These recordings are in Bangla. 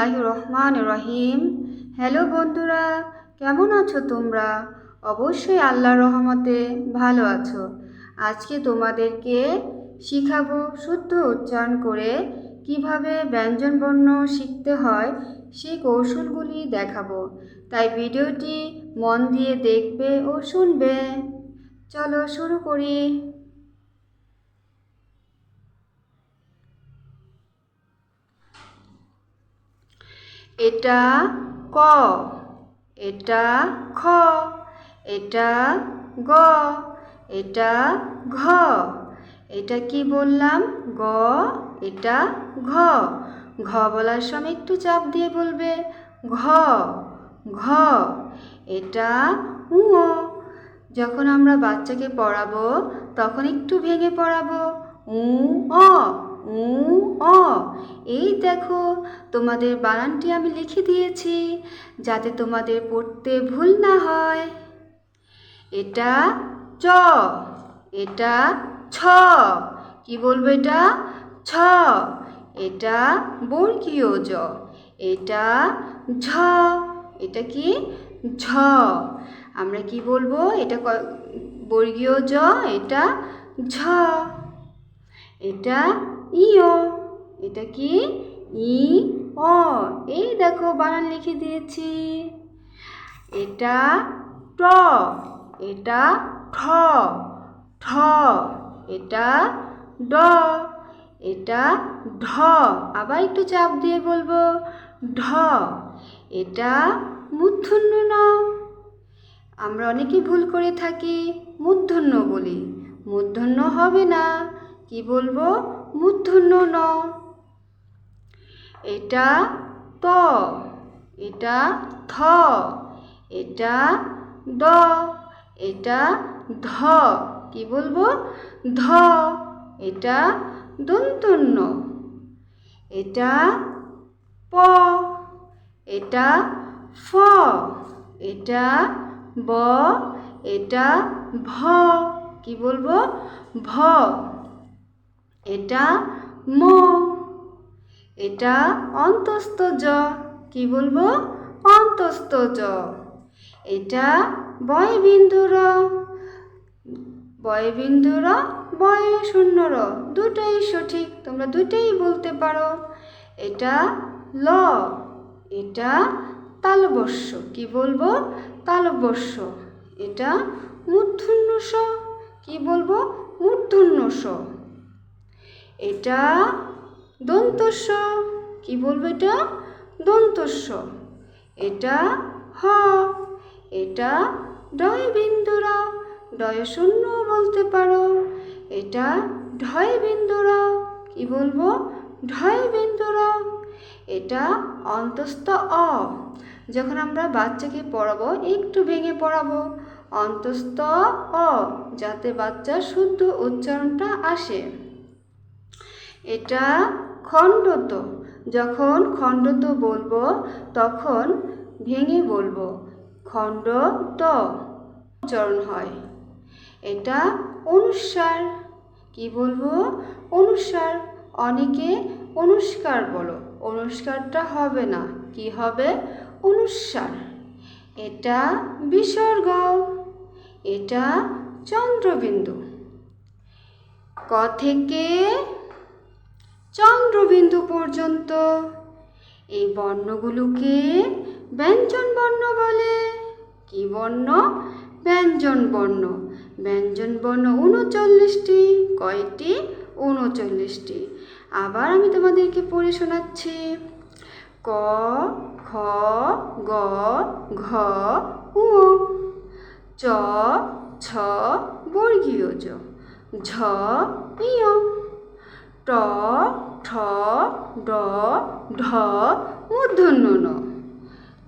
বিসমিল্লাহ রহমান রহিম হ্যালো বন্ধুরা, কেমন আছো তোমরা? অবশ্যই আল্লাহর রহমতে ভালো আছো। আজকে তোমাদেরকে শিখাবো শুদ্ধ উচ্চারণ করে কীভাবে ব্যঞ্জনবর্ণ শিখতে হয়, সেই কৌশলগুলি দেখাবো। তাই ভিডিওটি মন দিয়ে দেখবে ও শুনবে। চলো শুরু করি। এটা ক, এটা খ, এটা গ, এটা ঘ। এটা কি বললাম? গ, এটা ঘ। ঘ বলার সময় একটু চাপ দিয়ে বলবে। ঘ ঘ। এটা উ যখন আমরা বাচ্চাকে পড়াবো, তখন একটু ভেঙে পড়াবো। উ, অ উ, অ। এই দেখো, তোমাদের বানানটি আমি লিখে দিয়েছি, যাতে তোমাদের পড়তে ভুল না হয়। এটা চ, এটা ছ। কি বলব এটা? ছ। এটা বর্গীয় জ, এটা ঝ। এটা কি? ঝ। আমরা কি বলব? এটা বর্গীয় জ, এটা ঝ। এটা ইও এটা কি? ই অ এই দেখো, বানান লিখে দিয়েছি। এটা ট, এটা ঠ ঠ, এটা ড, এটা ঢ। আবার একটু চাপ দিয়ে বলব। ঢ, এটা মূর্ধন্য ন। আমরা অনেকে ভুল করে থাকি মূর্ধন্য বলি। মূর্ধন্য হবে না। কি বলব? মূর্ধন্য ন এটা ত, এটা থ এটা দ, এটা ধ। কি বলব? ধ, এটা দন্তন্য। এটা প, এটা ফ। এটা ব, এটা ভ। কি বলব? ভ। এটা ম। এটা অন্তস্থ জ। কি বলব? অন্তস্থ জ। এটা বয়বিন্দুর। বয়বিন্দুর বয় শূন্য র দুটোই সঠিক। তোমরা দুটোই বলতে পারো। এটা ল। এটা তালবস্য কি বলব? তালবস্য এটা মূর্ধন্য স কি বলব? মূর্ধন্য স এটা দন্তস্ব। কি বলব এটা? দন্তস্ব। এটা হ। এটা ডয় বিন্দুরা ডয় শূন্য বলতে পারো। এটা ঢয় বিন্দুরা কি বলব? ঢয় বিন্দুরা এটা অন্তস্থ অ। যখন আমরা বাচ্চাকে পড়াবো, একটু ভেঙে পড়াবো, অন্তস্থ অ, যাতে বাচ্চার শুদ্ধ উচ্চারণটা আসে। এটা খণ্ডত। যখন খণ্ডত বলব, তখন ভেঙে বলব। খণ্ড খণ্ডত উচ্চারণ হয়। এটা অনুসার। কি বলব? অনুসার। অনেকে অনুষ্কার বলো। অনুষ্কারটা হবে না। কি হবে? অনুস্বার এটা বিসর্গ এটা চন্দ্রবিন্দু। ক থেকে চন্দ্রবিন্দু পর্যন্ত। এই বর্ণগুলোকে ব্যঞ্জন বর্ণ বলে। কি বর্ণ? ব্যঞ্জন বর্ণ। ব্যঞ্জন বর্ণ উনচল্লিশটি, কয়টি? উনচল্লিশটি। আবার আমি তোমাদেরকে পড়ে শোনাচ্ছি। ক, খ, গ, ঘ, উ চ, ছ, বর্গীয় জ, ঝ ইয় ট, ঠ, ড, ঢ মূর্ধন্য ন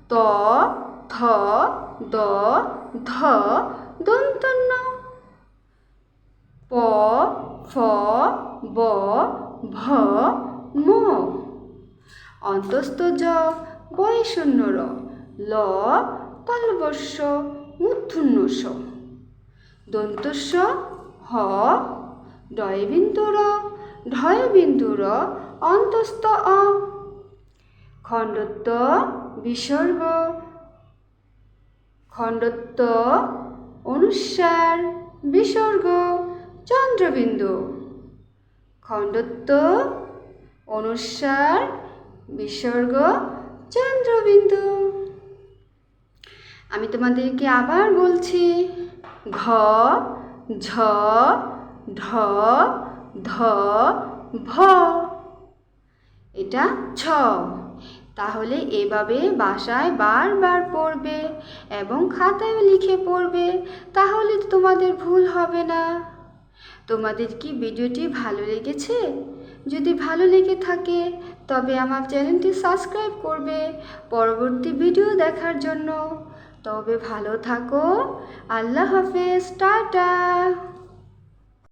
ত, থ, দ, ধ, দন্তন্য। প, ফ, ব, ভ, ম। অন্তস্থ জ বয়শূন্য র। ল তালবস্য মূর্ধন্য স। দন্তস্য, হ ডয়বিন্দুর ঢয়বিন্দুর অন্তস্থ। অ খণ্ডত্ব বিসর্গ। খণ্ডত্ব অনুসার বিসর্গ। চন্দ্রবিন্দু। খণ্ডত্ব অনুসার বিসর্গ। চন্দ্রবিন্দু। আমি তোমাদেরকে আবার বলছি, ঘ, ঝ, ঢ ধ, ভ। এটা ছ। তাহলে এভাবে বাসায় বারবার পড়বে এবং খাতায় লিখে পড়বে, তাহলে তোমাদের ভুল হবে না। তোমাদের কি ভিডিওটি ভালো লেগেছে? যদি ভালো লেগে থাকে, তবে আমার চ্যানেলটি সাবস্ক্রাইব করবে পরবর্তী ভিডিও দেখার জন্য। তবে ভালো থাকো, আল্লাহ হাফেজ, টাটা।